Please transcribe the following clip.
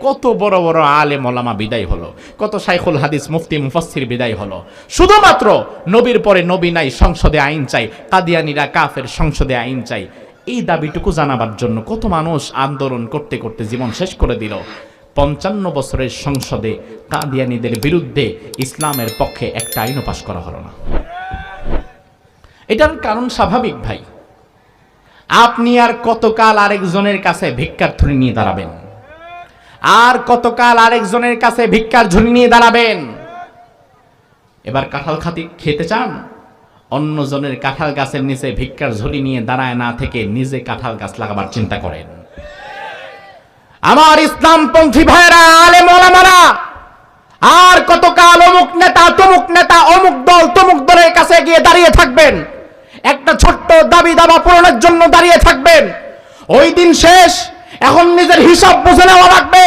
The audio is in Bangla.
কত বড় বড় আলে মলামা বিদায় হলো, কত শাইখুল হাদিস মুফতি মুফাসসির বিদায় হলো। শুধুমাত্র নবীর পরে নবী নাই, সংসদে আইন চাই, কাদিয়ানিরা কাফের, সংসদে আইন চাই। এই দাবিটুকু জানাবার জন্য কত মানুষ আন্দোলন করতে করতে জীবন শেষ করে দিল। পঞ্চান্ন বছরের সংসদে কাদিয়ানিদের বিরুদ্ধে ইসলামের পক্ষে একটা আইনও পাশ করা হলো না। এটার কারণ স্বাভাবিক ভাই। আপনি আর কতকাল আরেকজনের কাছে ভিক্ষার নিয়ে দাঁড়াবেন? আর কতকাল আরেকজনের কাছে ভিক্ষার ঝুড়ি নিয়ে দাঁড়াবেন? এবার কাঁঠাল খাতি খেতে চান? অন্যজনের কাঁঠাল গাছের নিচে ভিক্ষার ঝুড়ি নিয়ে দাঁড়ায় না থেকে নিজে কাঁঠাল গাছ লাগাবার চিন্তা করেন। আমার ইসলামপন্থী ভাইরা আলে মোলামারা আর কতকাল অমুক নেতা, তমুক নেতা, অমুক দল, তমুক দলের কাছে গিয়ে দাঁড়িয়ে থাকবেন? একটা ছোট্ট দাবি দাবা পূরণের জন্য দাঁড়িয়ে থাকবেন? ওই দিন শেষ এখন নিজের হিসাব বুঝে নেওয়া লাগবে।